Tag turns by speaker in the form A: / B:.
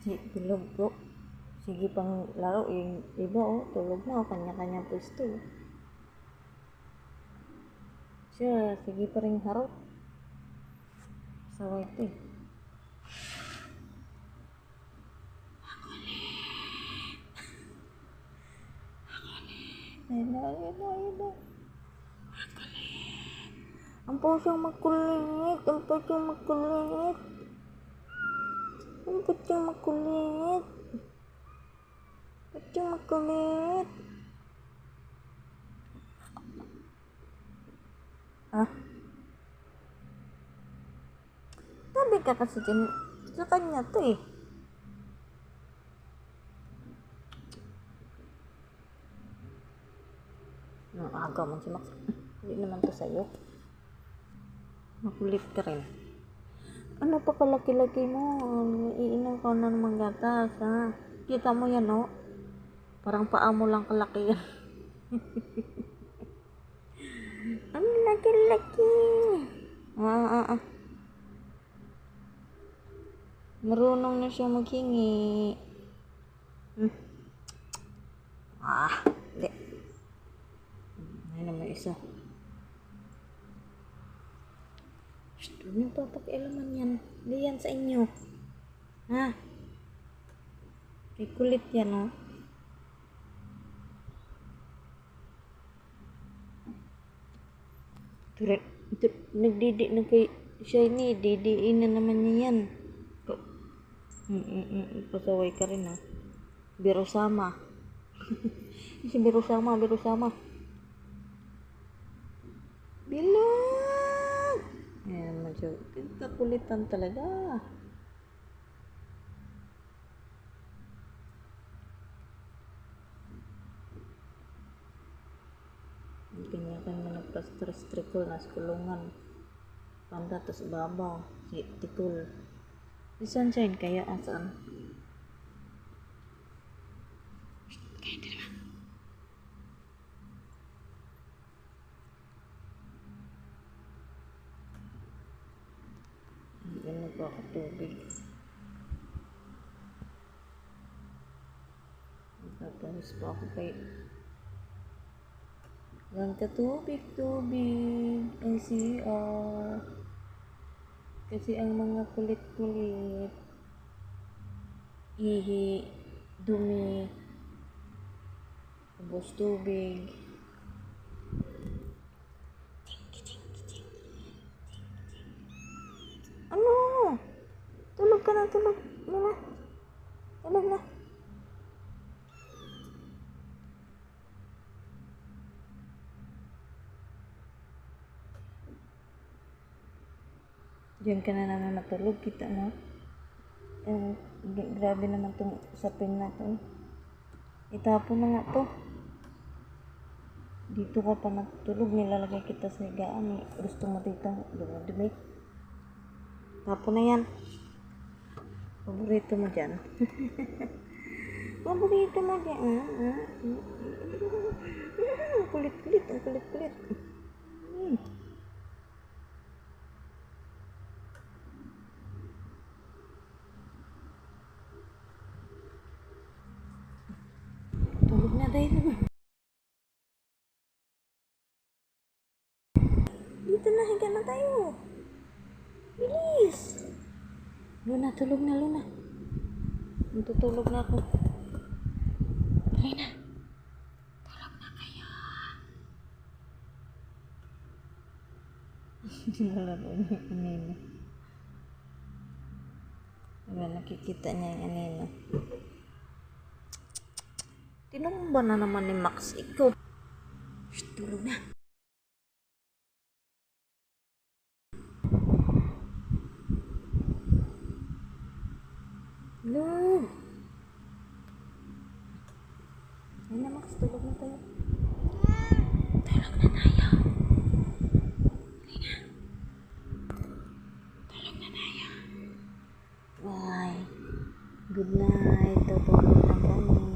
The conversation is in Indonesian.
A: Si, tulog po. Sige pang laro, yung iba oh, tulog na, oh, kanya-kanya pwesto. Siya, sige pa rin harap. Sawa ito eh. Ayun na, ayun na, ayun na. Ang puso magkulit, ang puso magkulit. Ang puso magkulit. Puso magkulit. Ah? Sabi ka kasi dyan, sa kanya to eh. Ang aga mo si Max. Hindi naman to Ano pa kalaki-laki mo? Iinom ka na ng gatas, ha? Kita mo yan, no? Parang paa mo lang kalaki yan. Ang laki-laki. Ah, ah, ah. Marunong na siya maghingi. Hmm. Ah, hindi. Ay naman isa. Shh, huwag niyo papakialaman yan. Hindi yan sa inyo. Ha? Kay kulit yan, oh. Turat, tur, nagdidi na kay ini, didiin na naman niya yan. Mm, mm, mm, pasaway ka rin, ha. Biro sama. si biro sama, biro sama. Medyo kakulitan talaga. Ganyan mo na plaster-strikol na sa kulungan. Panda, tas babaw. Si tikul. Si Sunshine kaya asan? Kaya di ako tubig. Tapos pa ako kay Lang ka tubig, tubig. Ang CR. Kasi ang mga kulit-kulit. Ihi, dumi, ubos tubig. Tulog na. Diyan ka na naman matulog kita, no? Eh, grabe naman tong usapin na to. Itapon na nga to. Dito ka pa natutulog, nilalagay kita sa higaan. Gusto mo dito, dumi Tapon na yan. Paborito mo dyan. Paborito mo dyan. Ah, ah. Ang kulit-kulit, ang kulit-kulit. Hmm. Tulog na tayo. Dito na, higa na tayo. Luna, tulog na, Luna. Matutulog na ako. Tuloy na. Tulog na kayo. Nilalaro niya yung anino. Diba, nakikita niya yung anino. Tinumba na naman ni Max. Ikaw. Shh, tulog na. Hello! Ayun na Max, tulog na tayo. Tulog na tayo. Halika. Tulog na tayo. Bye. Good night. Tutulog na kami.